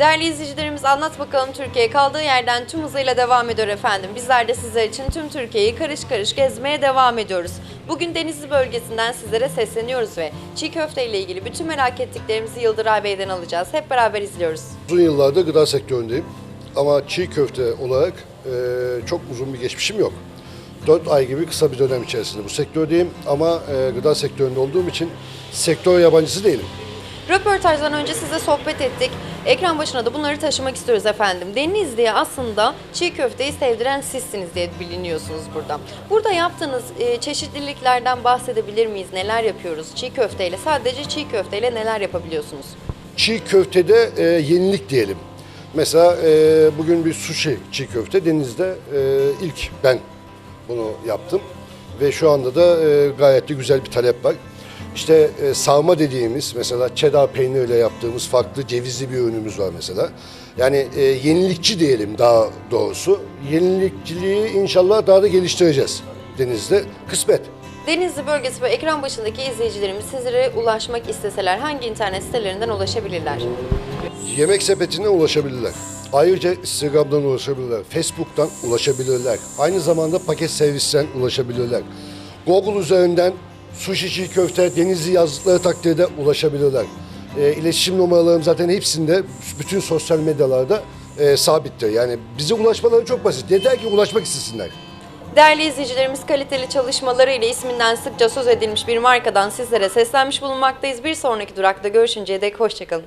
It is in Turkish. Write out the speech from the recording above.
Değerli izleyicilerimiz Anlat Bakalım Türkiye kaldığı yerden tüm hızıyla devam ediyor efendim. Bizler de sizler için tüm Türkiye'yi karış karış gezmeye devam ediyoruz. Bugün Denizli bölgesinden sizlere sesleniyoruz ve çiğ köfte ile ilgili bütün merak ettiklerimizi Yıldıray Bey'den alacağız. Hep beraber izliyoruz. Uzun yıllardır gıda sektöründeyim. Ama çiğ köfte olarak e, çok uzun bir geçmişim yok. 4 ay gibi kısa bir dönem içerisinde bu sektördeyim. Ama e, gıda sektöründe olduğum için sektör yabancısı değilim. Röportajdan önce size sohbet ettik. Ekran başına da bunları taşımak istiyoruz efendim. Denizli'ye aslında çiğ köfteyi sevdiren sizsiniz diye biliniyorsunuz burada. Burada yaptığınız e, çeşitliliklerden bahsedebilir miyiz? Neler yapıyoruz çiğ köfteyle? Sadece çiğ köfteyle neler yapabiliyorsunuz? Çiğ köftede e, yenilik diyelim. Mesela e, bugün bir sushi çiğ köfte denizde e, ilk ben bunu yaptım. Ve şu anda da e, gayet de güzel bir talep var. İşte e, sarma dediğimiz mesela cheddar peyniriyle yaptığımız farklı cevizli bir ürünümüz var mesela. Yani e, yenilikçi diyelim daha doğrusu. Yenilikçiliği inşallah daha da geliştireceğiz denizde. Kısmet. Denizli bölgesi ve ekran başındaki izleyicilerimiz sizlere ulaşmak isteseler hangi internet sitelerinden ulaşabilirler? Yemek sepetine ulaşabilirler. Ayrıca Instagram'dan ulaşabilirler, Facebook'tan ulaşabilirler. Aynı zamanda paket servisten ulaşabilirler. Google üzerinden sushi çiğ köfte, denizli yazdıkları takdirde ulaşabilirler. E, iletişim numaralarım zaten hepsinde, bütün sosyal medyalarda e, sabittir. Yani bize ulaşmaları çok basit. Yeter ki ulaşmak istesinler. Değerli izleyicilerimiz kaliteli çalışmaları ile isminden sıkça söz edilmiş bir markadan sizlere seslenmiş bulunmaktayız. Bir sonraki durakta görüşünceye dek hoşçakalın.